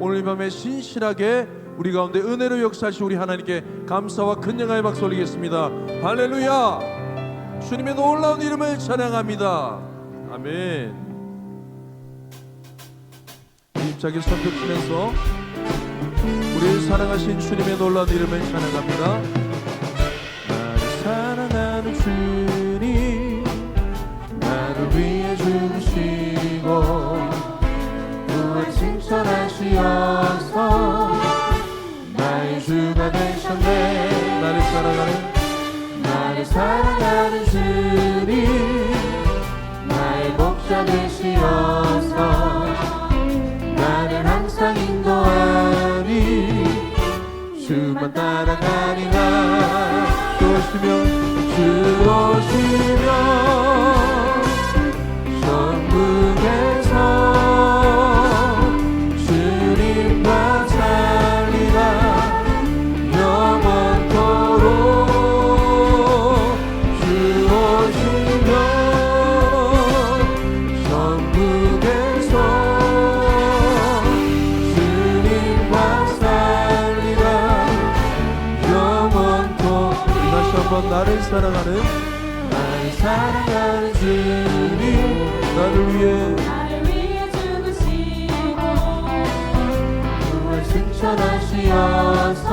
오늘 이 밤에 신실하게 우리 가운데 은혜로 역사하시 우리 하나님께 감사와 근영하의 박수 올리겠습니다. 할렐루야! 주님의 놀라운 이름을 찬양합니다. 아멘. 입자기 선벽 치면서 우리를 사랑하신 주님의 놀라운 이름을 찬양합니다. 사랑하는 나를 사랑하는 주님 나의 목자 되시어서 나를 항상 인도하니 주만 따라가리라. 주 오시며 주 오시며 나를 사랑하는 나를 사랑하는 주님 나를 위해 칭찬하시어서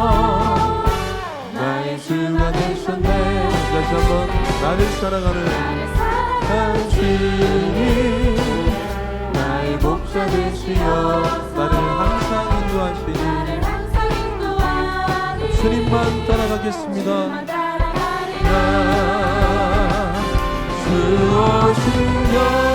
나의 주가 되셨네. 다시 한번 나를 사랑하는 한 주님 나의 목자 되시어 나를 항상 인도하시니. 주님만 따라가겠습니다 따라가리라 주 오시며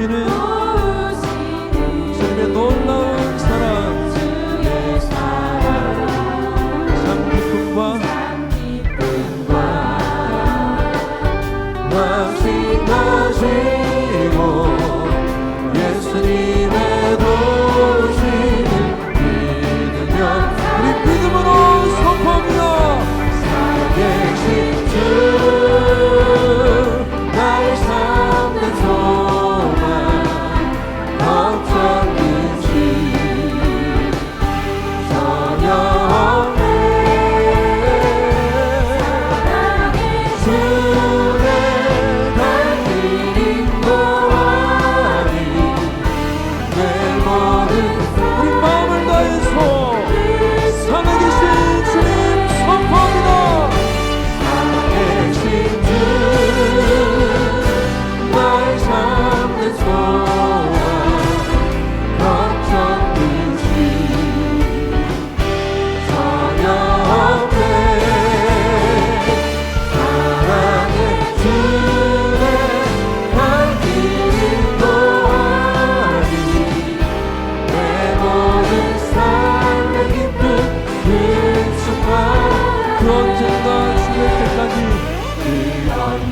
우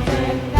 Thank you.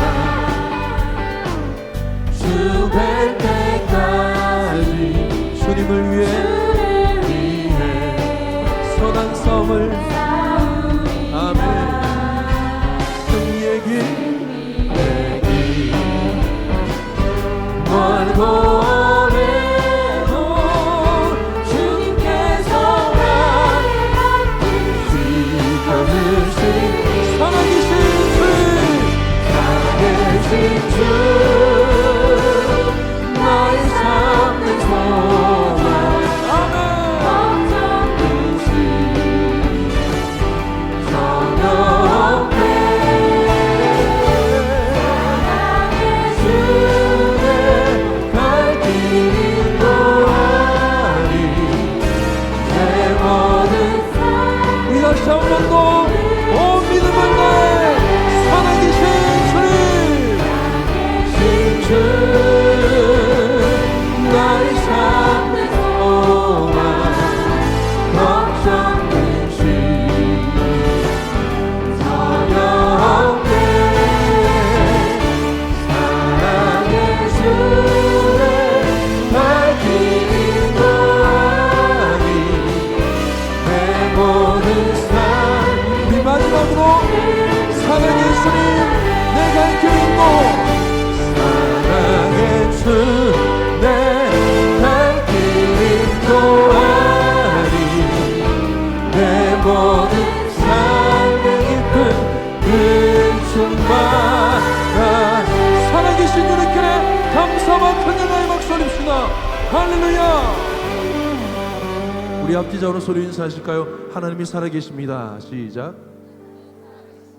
앞뒤자로 소리 인사하실까요? 하나님이 살아계십니다. 시작.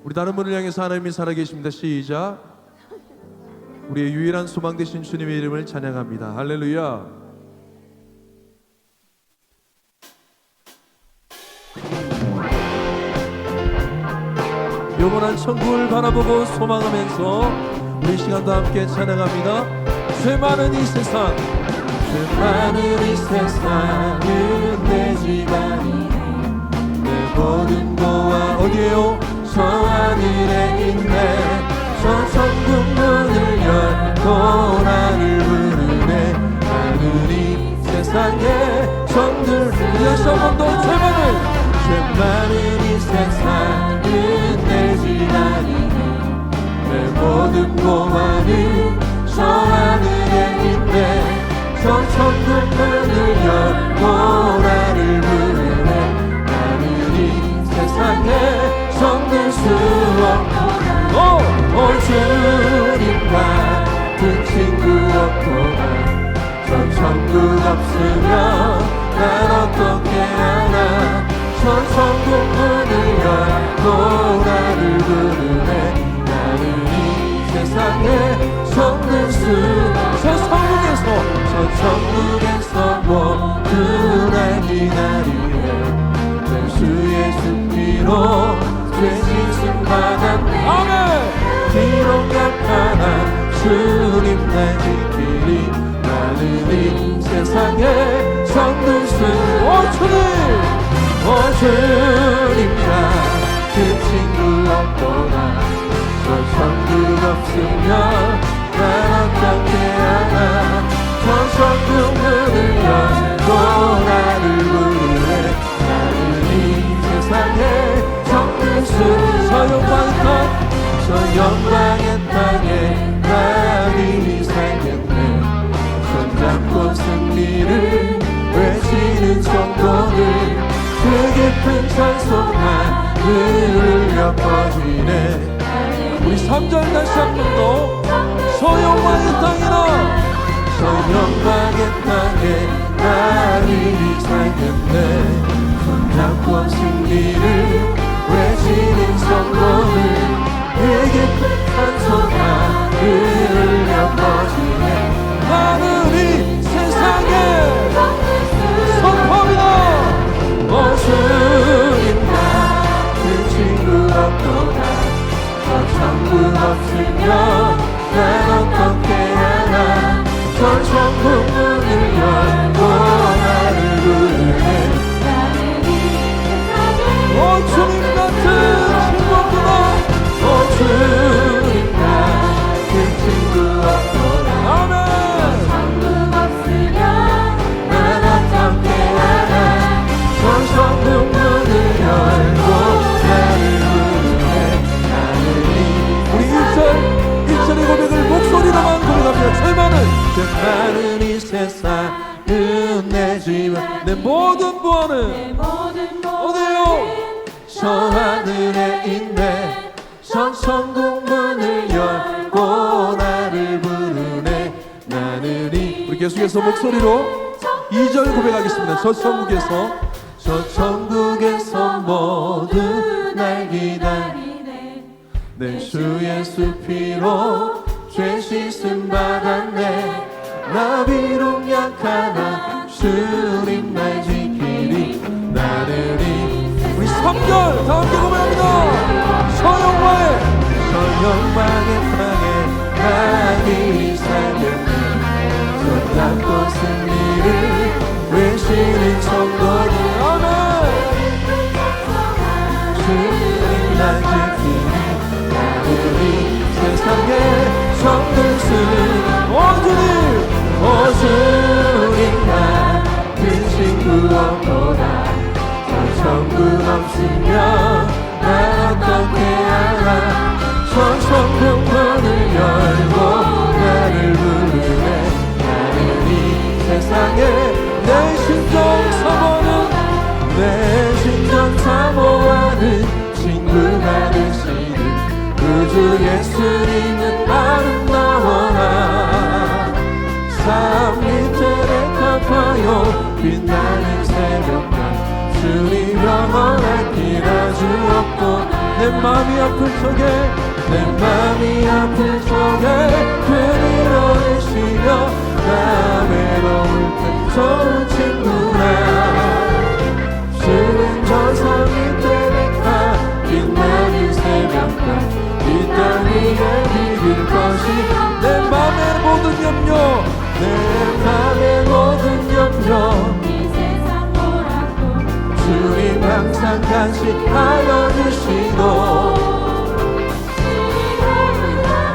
우리 다른 분을 향해서 하나님이 살아계십니다. 시작. 우리의 유일한 소망 되신 주님의 이름을 찬양합니다. 할렐루야. 영원한 천국을 바라보고 소망하면서 우리 시간도 함께 찬양합니다. 죄 많은 이 세상, 죄 많은 이 세상 다시 많은 죄 많은 이 세상은 내 집안이네. 내 모든 고만은 저 하늘에 있네. 저 천국 문을 열고 나를 부르네. 하늘이 세상에 정들 수 없고 오! 주님 같은 친구 없구나. 저 천국 없으면 난 어떻게 하나? 저 천국 문을 열고 나를 부르네. 하늘이 세상에 정들 수저 천국에서. 저 천국에서 모두 날 기다리네. 주 예수 피로 죄 씻음 받았네 아멘! 비록 약하나 주님 날 지키리 하늘이 세상에 정들 수오 주님 오 주님 같은 친구 없구나 저 천국 없으면 난 어떻게 하나 저 천국 문을 열고 나를 부르네 하늘이 세상에 정들 수저 영광의 땅저 영광 하늘을 엿퍼지네. 우리 3절 다시 한 번 더. 소영광의 땅이라. 소영광의 땅에 나를 살겠네. 손잡고 승리를 외치는 그깊 없으면 난 어떻게 하나? 저 천국 많은 이 세상은 내 집안 내 모든 부활은 어디요? 저 하늘에 있네. 저 천국 문을 열고 나를 부르네. 나늘이 우리 계속해서 목소리로 2절 고백하겠습니다. 저 천국에서. 저 천국에서 모두 날 기다리 내주 예수 피로 죄 씻음 받았네 나 비록 약하나 주님 날 지키리 나르리 우리 3절 다 함께 고백합니다. 서영마의 서영마의 땅에 나이 살겠네 손잡고 승리를 외치는 성도들 아멘 주님 날 지키리 나르리 세상에 정들수 오주님 오주님 없으면 난 어떻게 알아 저 천국 문을 열고 나를 부르네. 나르리 세상에 내 심정 사모는 내 심정 사모하는 친구가 되시는 그주 예수님은 아름다워라 삶 밑에 갚아요. 빛나는 새벽 영원한 길아 주옵고 내 마음이 아픈 속에 내 마음이 아픈 속에 그를 어으시며 남의 너울 좋은 친구야 주는 저상이 되니까 빛나는 새벽과 이 땅 위에 비길 것이 내 맘의 모든 염려 내 항상 간식하여 주시고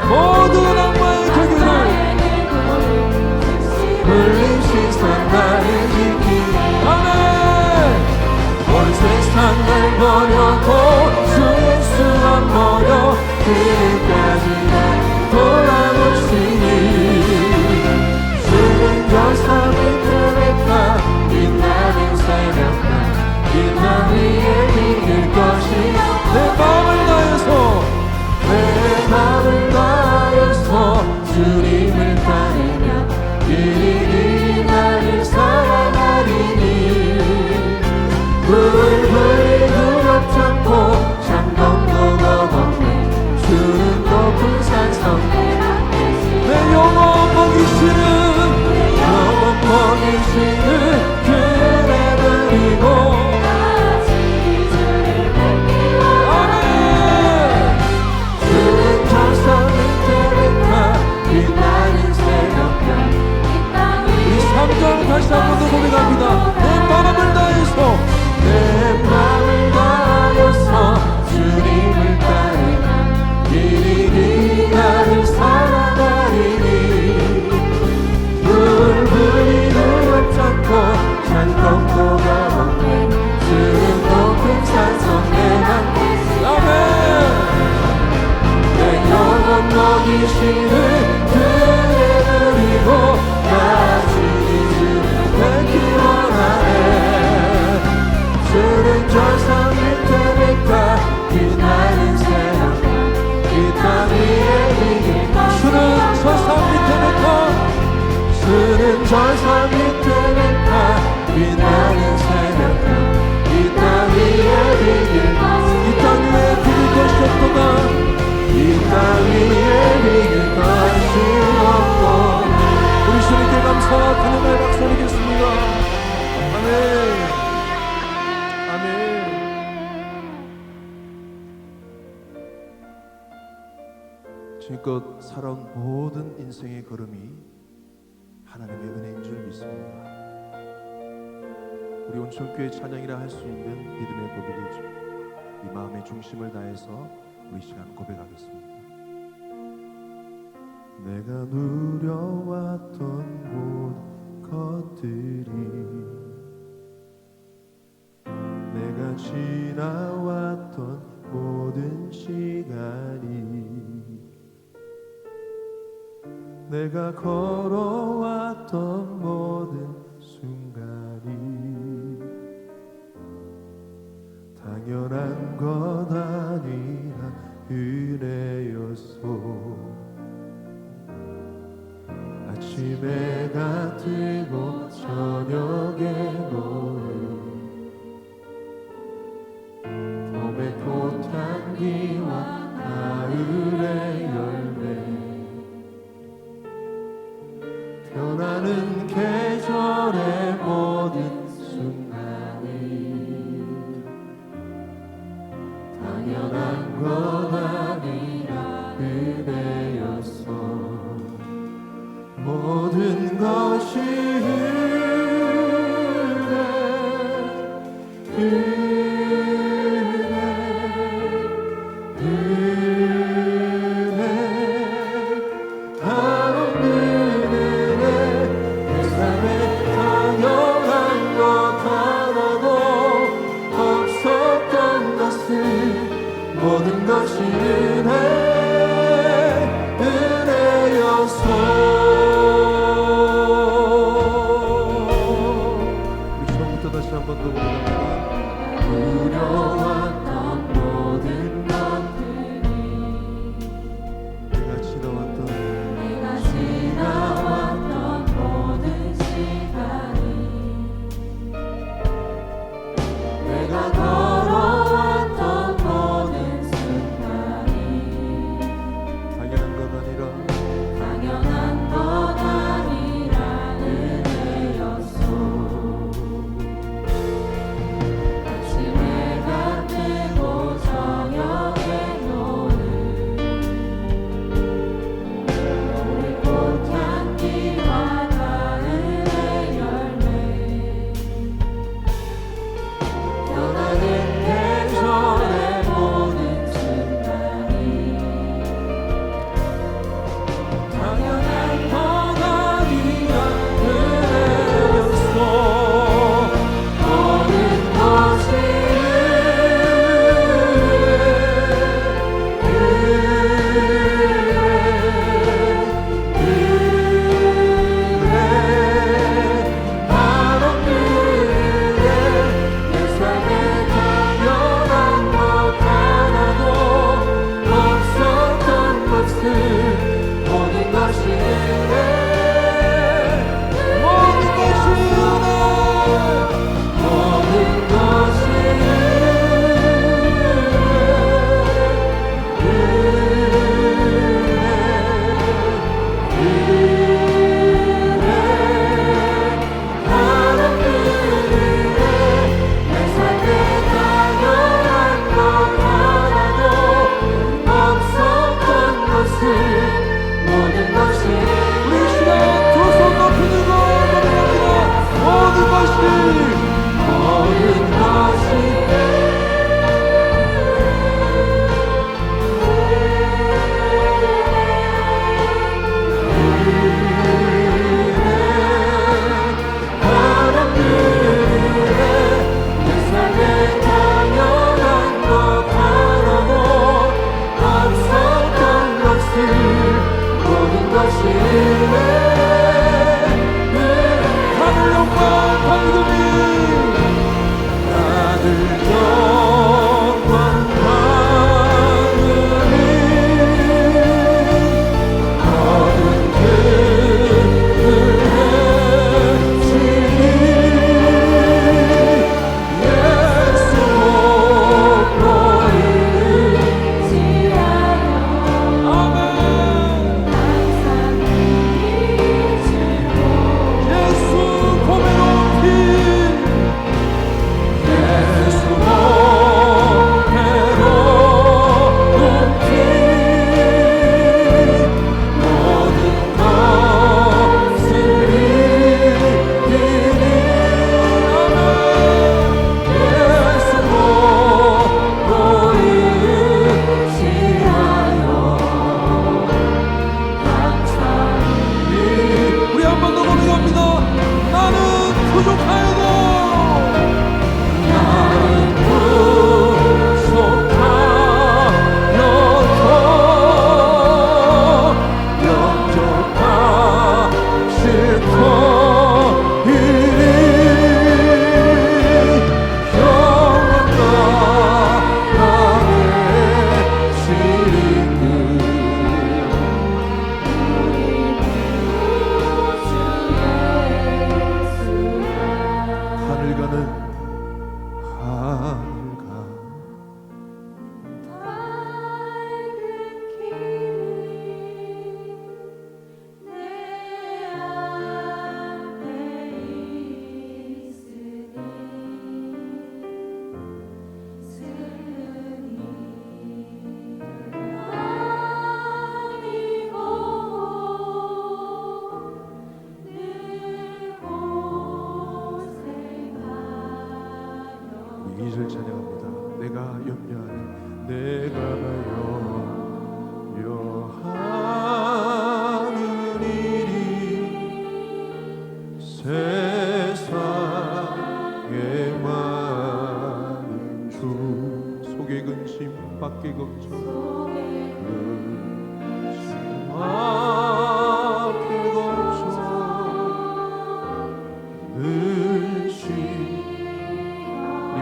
모든 악마의 격유를 물리시선 나를 지키니 아멘. 온 세상을 주 예수만 버려 그까지 날 돌아오시니. 주는 밑에 백화 빛나는 새벽 지금껏 살아온 모든 인생의 걸음이 하나님의 은혜인 줄 믿습니다 우리 온천교회 찬양이라 할 수 있는 믿음의 고백이죠 이 마음의 중심을 다해서 우리 시간 고백하겠습니다. 내가 누려왔던 모든 것들이 내가 지나왔던 모든 시간이 내가 걸어왔던 모든 순간이 당연한 것 아니라 은혜였소. 아침에 가 뜨고 저녁에 다시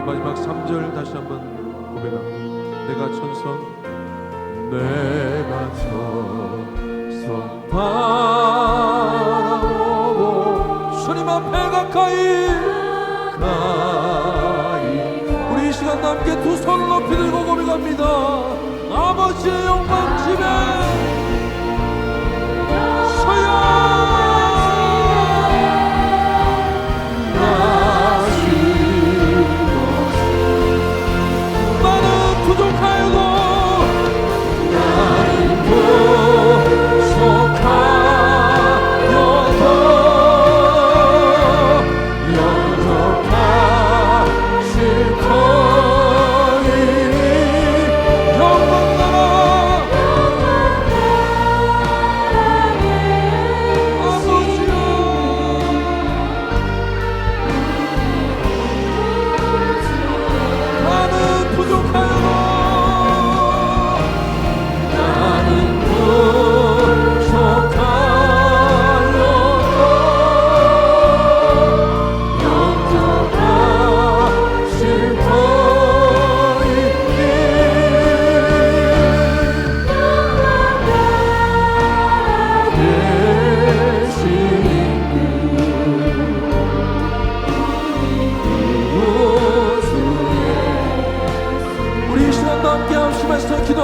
마지막 3절 다시 한번 고백합니다. 내가 천성 내가 천성 바로 주님 앞에 가까이 가까이 우리 시간 남게 두 손을 높이 들고 고백합니다. 아버지의 영광 집에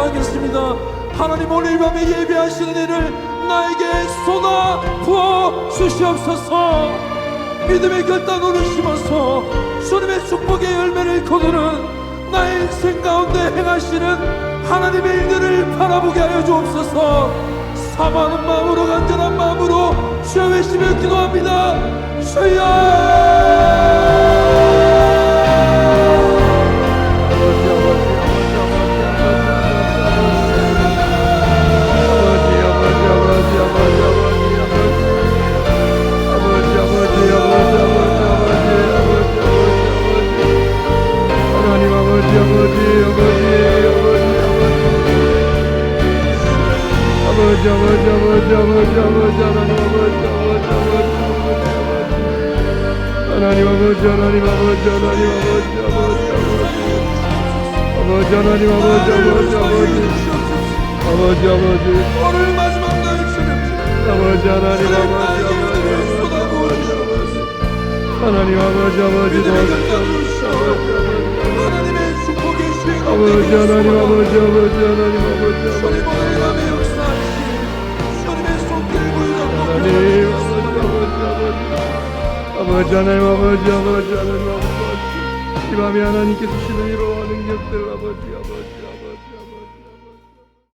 기도하겠습니다. 하나님 오늘 이 밤에 예배하시는 일을 나에게 쏟아 부어 주시옵소서. 믿음의 결단으로 심어서 주님의 축복의 열매를 거두는 나의 인생 가운데 행하시는 하나님의 일들을 바라보게 하여 주옵소서. 사모하는 마음으로 간절한 마음으로 주여 외치며 기도합니다. 주여 Anani baba cabacı dost. Canayım abacı abacı abacı abacı İmam yanan iki kişinin bir o halin göktür abacı abacı